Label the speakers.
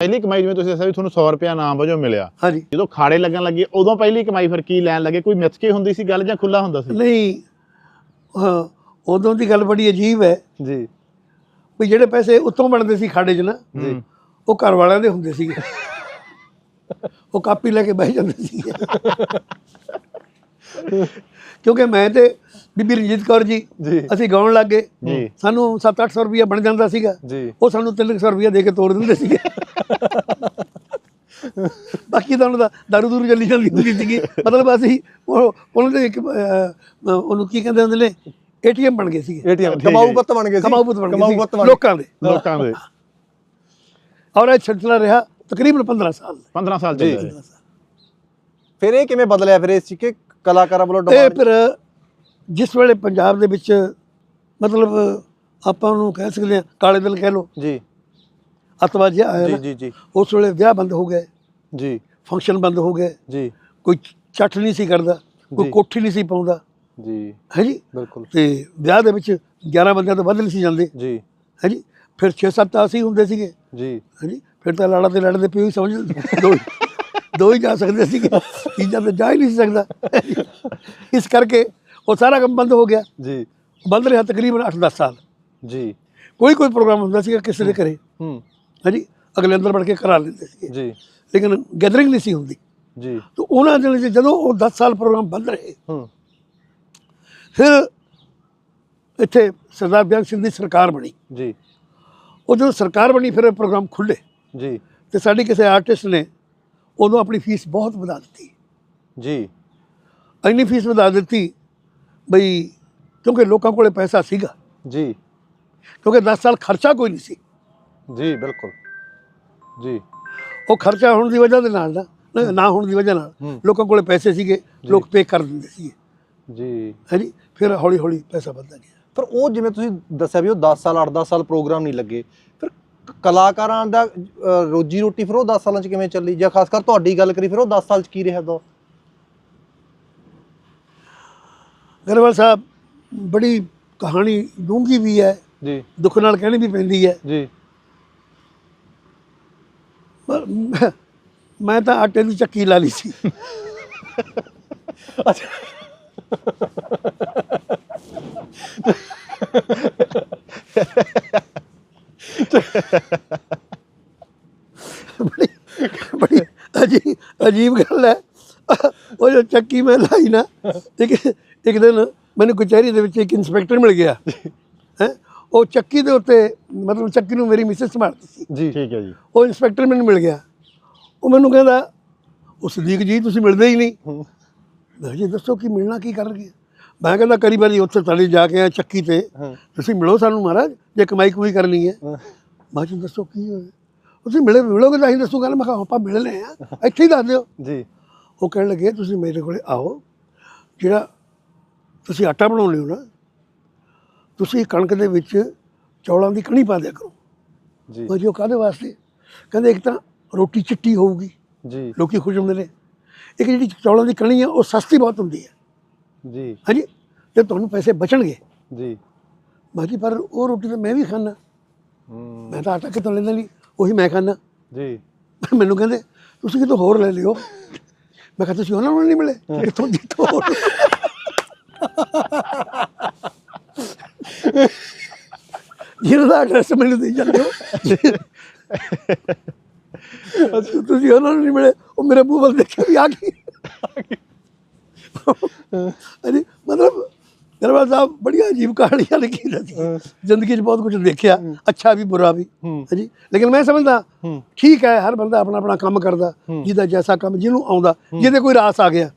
Speaker 1: ਪਹਿਲੀ ਕਮਾਈ ਜਿਵੇਂ ਤੁਸੀਂ ਦੱਸਿਆ ਵੀ ਤੁਹਾਨੂੰ 100 ਰੁਪਿਆ ਨਾਮ ਵਜੋਂ ਮਿਲਿਆ।
Speaker 2: ਹਾਂਜੀ।
Speaker 1: ਜਦੋਂ ਖਾੜੇ ਲੱਗਣ ਲੱਗੇ ਉਦੋਂ ਪਹਿਲੀ ਕਮਾਈ ਫਿਰ ਕੀ ਲੈਣ ਲੱਗੇ? ਕੋਈ ਮਿੱਥ ਕੇ ਹੁੰਦੀ ਸੀ ਗੱਲ ਜਾਂ ਖੁੱਲਾ ਹੁੰਦਾ ਸੀ?
Speaker 2: ਨਹੀਂ ਹਾਂ ਉਦੋਂ ਦੀ ਗੱਲ ਬੜੀ ਅਜੀਬ ਹੈ।
Speaker 3: ਜੀ।
Speaker 2: ਵੀ ਜਿਹੜੇ ਪੈਸੇ ਉੱਤੋਂ ਬਣਦੇ ਸੀ ਖਾੜੇ 'ਚ ਨਾ
Speaker 1: ਜੀ
Speaker 2: ਉਹ ਘਰ ਵਾਲਿਆਂ ਦੇ ਹੁੰਦੇ ਸੀਗੇ। ਉਹ ਕਾਪੀ ਲੈ ਕੇ ਬਹਿ ਜਾਂਦੇ ਸੀਗੇ। ਕਿਉਂਕਿ ਮੈਂ ਤੇ ਬੀਬੀ ਰਣਜੀਤ ਕੌਰ ਜੀ
Speaker 3: ਜੀ।
Speaker 2: ਅਸੀਂ ਗਾਉਣ ਲੱਗ ਗਏ।
Speaker 1: ਜੀ।
Speaker 2: ਸਾਨੂੰ 7-800 ਰੁਪਇਆ ਬਣ ਜਾਂਦਾ ਸੀਗਾ।
Speaker 3: ਜੀ।
Speaker 2: ਉਹ ਸਾਨੂੰ 300 ਰੁਪਇਆ ਦੇ ਕੇ ਤੋੜ ਦਿੰਦੇ ਸੀਗੇ। ਬਾਕੀ ਤਾਂ ਉਹਨਾਂ ਦਾ ਦਾਰੂ ਦੂਰੂ ਚੱਲੀ ਜਾਂਦੀ ਹੁੰਦੀ ਸੀਗੀ। ਮਤਲਬ ਅਸੀਂ ਉਹ ਉਹਨਾਂ ਦੇ ਇੱਕ ਅਹ, ਉਹਨੂੰ ਕੀ ਕਹਿੰਦੇ ਹੁੰਦੇ ਨੇ? ਏਟੀਐਮ ਬਣ ਗਏ ਸੀਗੇ।
Speaker 3: ਏਟੀਐਮ ਕਮਾਊ ਪੁੱਤ ਬਣ ਗਏ ਸੀ।
Speaker 2: ਕਮਾਊ ਪੁੱਤ ਬਣ ਗਏ ਸੀ। ਲੋਕਾਂ ਦੇ।
Speaker 1: ਲੋਕਾਂ ਦੇ।
Speaker 2: ਔਰ ਇਹ ਸਿਲਸਿਲਾ ਰਿਹਾ ਤਕਰੀਬਨ 15 ਸਾਲ
Speaker 1: 15 ਸਾਲ
Speaker 3: ਜੀ।
Speaker 1: ਚੱਲਿਆ
Speaker 3: ਫਿਰ ਇਹ ਕਿਵੇਂ ਬਦਲਿਆ ਫਿਰ ਇਸ ਚ ਕਿ ਕਲਾਕਾਰਾਂ ਵੱਲੋਂ
Speaker 2: ਇਹ
Speaker 3: ਡਿਮਾਂਡ
Speaker 2: ਫਿਰ ਜਿਸ ਵੇਲੇ ਪੰਜਾਬ ਦੇ ਵਿੱਚ ਮਤਲਬ ਆਪਾਂ ਉਹਨੂੰ ਕਹਿ ਸਕਦੇ ਹਾਂ ਕਾਲੇ ਦਿਨ ਕਹਿ ਲਓ।
Speaker 3: ਜੀ।
Speaker 2: ਅਤਵਾਦ ਜਿਹਾ ਆਇਆ
Speaker 3: ਜੀ
Speaker 2: ਨਾ,
Speaker 3: ਜੀ ਜੀ।
Speaker 2: ਉਸ ਵੇਲੇ ਵਿਆਹ ਬੰਦ ਹੋ ਗਏ।
Speaker 3: ਜੀ।
Speaker 2: ਫੰਕਸ਼ਨ ਬੰਦ ਹੋ ਗਏ।
Speaker 3: ਜੀ।
Speaker 2: ਕੋਈ ਚੱਟ ਨਹੀਂ ਸੀ ਕਰਦਾ ਕੋਈ
Speaker 3: ਜੀ।
Speaker 2: ਕੋਠੀ ਨਹੀਂ ਸੀ ਪਾਉਂਦਾ।
Speaker 3: ਜੀ।
Speaker 2: ਹੈ ਜੀ?
Speaker 3: ਬਿਲਕੁਲ।
Speaker 2: ਤੇ ਵਿਆਹ ਦੇ ਵਿੱਚ 11 ਬੰਦਿਆਂ ਤੋਂ ਵੱਧ ਨਹੀਂ ਸੀ ਜਾਂਦੇ।
Speaker 3: ਜੀ।
Speaker 2: ਹੈ ਜੀ? ਫਿਰ 6-7 ਤਾਂ ਅਸੀਂ ਹੁੰਦੇ ਸੀਗੇ।
Speaker 3: ਜੀ।
Speaker 2: ਹੈ ਜੀ? ਫਿਰ ਤਾਂ ਲਾੜਾ ਤੇ ਲੜਦੇ ਪਿਓ ਹੀ ਸਮਝ ਦੋ ਹੀ ਦੋ ਹੀ ਜਾ ਸਕਦੇ ਸੀਗੇ। ਤੀਜਾ ਤਾਂ ਜਾ ਹੀ ਨਹੀਂ ਸੀ ਸਕਦਾ। ਇਸ ਕਰਕੇ ਉਹ ਸਾਰਾ ਕੰਮ ਬੰਦ ਹੋ ਗਿਆ।
Speaker 3: ਜੀ।
Speaker 2: ਬੰਦ ਰਿਹਾ ਤਕਰੀਬਨ 8-10 ਸਾਲ।
Speaker 3: ਜੀ।
Speaker 2: ਕੋਈ ਕੋਈ ਪ੍ਰੋਗਰਾਮ ਹੁੰਦਾ ਸੀਗਾ ਕਿਸੇ ਦੇ ਘਰੇ।
Speaker 3: ਹੂੰ।
Speaker 2: ਹੈ ਜੀ ਅਗਲੇ ਅੰਦਰ ਵੜ ਕੇ ਕਰਾ ਲੈਂਦੇ ਸੀਗੇ।
Speaker 3: ਜੀ।
Speaker 2: ਲੇਕਿਨ ਗੈਦਰਿੰਗ ਨਹੀਂ ਸੀ ਹੁੰਦੀ।
Speaker 3: ਜੀ।
Speaker 2: ਤੇ ਉਹਨਾਂ ਦਿਨਾਂ 'ਚ ਜਦੋਂ ਉਹ 10 ਸਾਲ ਪ੍ਰੋਗਰਾਮ ਬੰਦ ਰਹੇ
Speaker 3: ਹੂੰ।
Speaker 2: ਫਿਰ ਇੱਥੇ ਸਰਦਾਰ ਬਿਆਨ ਸਿੰਘ ਦੀ ਸਰਕਾਰ ਬਣੀ।
Speaker 3: ਜੀ।
Speaker 2: ਉਹ ਜਦੋਂ ਸਰਕਾਰ ਬਣੀ ਫਿਰ ਇਹ ਪ੍ਰੋਗਰਾਮ ਖੁੱਲੇ
Speaker 3: ਜੀ।
Speaker 2: ਤੇ ਸਾਡੀ ਕਿਸੇ ਆਰਟਿਸਟ ਨੇ ਉਦੋਂ ਆਪਣੀ ਫੀਸ ਬਹੁਤ ਵਧਾ ਦਿੱਤੀ।
Speaker 3: ਜੀ।
Speaker 2: ਇੰਨੀ ਫੀਸ ਵਧਾ ਦਿੱਤੀ ਬਈ ਕਿਉਂਕਿ ਲੋਕਾਂ ਕੋਲੇ ਪੈਸਾ ਸੀਗਾ।
Speaker 3: ਜੀ।
Speaker 2: ਕਿਉਂਕਿ 10 ਸਾਲ ਖਰਚਾ ਕੋਈ ਨਹੀਂ ਸੀ।
Speaker 3: ਜੀ ਬਿਲਕੁਲ। ਜੀ।
Speaker 2: ਉਹ ਖਰਚਾ ਹੋਣ ਦੀ ਵਜ੍ਹਾ ਦੇ ਨਾਲ ਨਾ ਨਾ- ਹੋਣ ਦੀ ਵਜ੍ਹਾ ਨਾਲ। ਲੋਕਾਂ ਕੋਲੇ ਪੈਸੇ ਸੀਗੇ ਲੋਕ ਪੇ ਕਰ ਦਿੰਦੇ ਸੀਗੇ।
Speaker 3: ਜੀ।
Speaker 2: ਹੈ ਜੀ? ਫਿਰ ਹੌਲੀ ਹੌਲੀ ਪੈਸਾ ਵੱਧਦਾ ਗਿਆ।
Speaker 3: ਪਰ ਉਹ ਜਿਵੇਂ ਤੁਸੀਂ ਦੱਸਿਆ ਵੀ ਉਹ 10 ਸਾਲ 8-10 ਸਾਲ ਪ੍ਰੋਗਰਾਮ ਨਹੀਂ ਲੱਗੇ ਫਿਰ ਕਲਾਕਾਰਾਂ ਦਾ ਰੋਜੀ ਰੋਟੀ ਫਿਰ ਉਹ 10 ਸਾਲਾਂ 'ਚ ਕਿਵੇਂ ਚੱਲੀ? ਜਾਂ ਖਾਸ ਕਰ ਤੁਹਾਡੀ ਗੱਲ ਕਰੀ ਫਿਰ ਉਹ 10 ਸਾਲ 'ਚ ਕੀ ਰਿਹਾ ਦੋ
Speaker 2: ਗਰੇਵਾਲ ਸਾਹਿਬ ਬੜੀ ਕਹਾਣੀ ਡੂੰਘੀ ਵੀ ਹੈ
Speaker 3: ਜੀ।
Speaker 2: ਦੁੱਖ ਨਾਲ ਕਹਿਣੀ ਵੀ ਪੈਂਦੀ ਹੈ।
Speaker 3: ਜੀ।
Speaker 2: ਪਰ ਮੈਂ- ਮੈਂ ਤਾਂ ਆਟੇ ਦੀ ਚੱਕੀ ਲਾ ਲਈ ਸੀ। ਬੜੀ ਬੜੀ ਅਜੀਬ ਅਜੀਬ ਗੱਲ ਹੈ। ਉਹ ਜੋ ਚੱਕੀ ਮੈਂ ਲਾਈ ਨਾ ਇੱਕ ਇੱਕ ਦਿਨ ਮੈਨੂੰ ਕਚਹਿਰੀ ਦੇ ਵਿੱਚ ਇੱਕ ਇੰਸਪੈਕਟਰ ਮਿਲ ਗਿਆ। ਹੈ? ਉਹ ਚੱਕੀ ਦੇ ਉੱਤੇ ਮਤਲਬ ਚੱਕੀ ਨੂੰ ਮੇਰੀ ਮਿਸਿਸ ਸੰਭਾਲਦੀ ਸੀ।
Speaker 3: ਜੀ।
Speaker 1: ਠੀਕ ਹੈ ਜੀ।
Speaker 2: ਉਹ ਇੰਸਪੈਕਟਰ ਮੈਨੂੰ ਮਿਲ ਗਿਆ। ਉਹ ਮੈਨੂੰ ਕਹਿੰਦਾ ਉਹ ਸਦੀਕ ਜੀ ਤੁਸੀਂ ਮਿਲਦੇ ਹੀ ਨਹੀਂ।
Speaker 3: ਹੂੰ।
Speaker 2: ਮੈਂ ਜੀ ਦੱਸੋ ਕੀ ਮਿਲਣਾ ਕੀ ਕਰਨਗੇ ਮੈਂ ਕਹਿੰਦਾ ਕਰੀ ਵਾਰੀ ਉੱਥੇ ਤਲੇ ਜਾ ਕੇ ਆਇਆ ਚੱਕੀ ਤੇ। ਤੁਸੀਂ ਮਿਲੋ ਸਾਨੂੰ ਮਹਾਰਾਜ ਜੇ ਕਮਾਈ ਕਮਾਈ ਕਰਨੀ ਹੈ। ਮੈਂ ਜੀ ਦੱਸੋ ਕੀ ਹੋਇਆ? ਤੁਸੀਂ ਮਿਲੇ ਮਿਲੋਗੇ ਤਾਂ ਹੀ ਦੱਸੂਗਾ ਨਾ ਮੈਂ ਕਿਹਾ ਆਪਾਂ ਮਿਲ ਲਏ ਆ ਇੱਥੇ ਹੀ ਦੱਸ ਦਿਓ।
Speaker 3: ਜੀ।
Speaker 2: ਉਹ ਕਹਿਣ ਲੱਗੇ ਤੁਸੀਂ ਮੇਰੇ ਕੋਲੇ ਆਓ। ਜਿਹੜਾ ਤੁਸੀਂ ਆਟਾ ਬਣਾਉਂਦੇ ਹੋ ਨਾ ਤੁਸੀਂ ਕਣਕ ਦੇ ਵਿੱਚ ਚੌਲਾਂ ਦੀ ਕਣੀ ਪਾ ਦਿਆ ਕਰੋ।
Speaker 3: ਜੀ।
Speaker 2: ਮੈਂ ਜੀ ਉਹ ਕਾਹਦੇ ਵਾਸਤੇ? ਕਹਿੰਦੇ ਇੱਕ ਤਾਂ ਰੋਟੀ ਚਿੱਟੀ ਹੋਊਗੀ।
Speaker 3: ਜੀ।
Speaker 2: ਲੋਕੀ ਖੁਸ਼ ਹੁੰਦੇ ਨੇ। ਇੱਕ ਜਿਹੜੀ ਚੌਲਾਂ ਦੀ ਕਣੀ ਆ ਉਹ ਸਸਤੀ ਬਹੁਤ ਹੁੰਦੀ ਹੈ
Speaker 3: ਜੀ।
Speaker 2: ਹਾਂਜੀ ਤੇ ਤੁਹਾਨੂੰ ਪੈਸੇ ਬਚਣਗੇ।
Speaker 3: ਜੀ।
Speaker 2: ਮੈਂ ਜੀ ਪਰ ਉਹ ਰੋਟੀ ਤਾਂ ਮੈਂ ਵੀ ਖਾਣਾ
Speaker 3: ਹੂੰ।
Speaker 2: ਮੈਂ ਤਾਂ ਆਟਾ ਕਿਤੋਂ ਲੈਂਦਾ ਨਹੀਂ ਉਹੀ ਮੈਂ ਖਾਣਾ
Speaker 3: ਜੀ।
Speaker 2: ਮੈਨੂੰ ਕਹਿੰਦੇ ਤੁਸੀਂ ਕਿਤੋਂ ਹੋਰ ਲੈ ਲਿਓ? ਮੈਂ ਕਿਹਾ ਤੁਸੀਂ ਉਹਨਾਂ ਨੂੰ ਨਹੀਂ ਮਿਲੇ? ਕਿੱਥੋਂ ਜਿੱਥੋਂ ਹੋਰ ਜਿਹਨਾਂ ਦਾ ਐਡਰੈਸ ਮੈਨੂੰ ਦੇ ਜਾਂਦੇ ਹੋ। ਅੱਛਾ ਤੁਸੀਂ ਉਹਨਾਂ ਨੂੰ ਨਹੀਂ ਮਿਲੇ। ਉਹ ਮੇਰੇ ਮੂੰਹ ਵੱਲ ਦੇਖਿਆ ਵੀ ਆ ਗਈ। ਅਰੇ ਮਤਲਬ ਦਰਬਾਰ ਸਾਹਿਬ ਬੜੀਆਂ ਅਜੀਬ ਕਹਾਣੀਆਂ ਲਿਖੀਆਂ ਸੀ ਜ਼ਿੰਦਗੀ 'ਚ ਬਹੁਤ ਕੁਝ ਦੇਖਿਆ। ਅੱਛਾ ਵੀ ਬੁਰਾ ਵੀ। ਹਾਂਜੀ। ਲੇਕਿਨ ਮੈਂ ਸਮਝਦਾ ਠੀਕ ਹੈ ਹਰ ਬੰਦਾ ਆਪਣਾ ਆਪਣਾ ਕੰਮ ਕਰਦਾ। ਜਿਹਦਾ ਜੈਸਾ ਕੰਮ ਜਿਹਨੂੰ ਆਉਂਦਾ ਜਿਹਦੇ ਕੋਈ ਰਾਸ ਆ ਗਿਆ।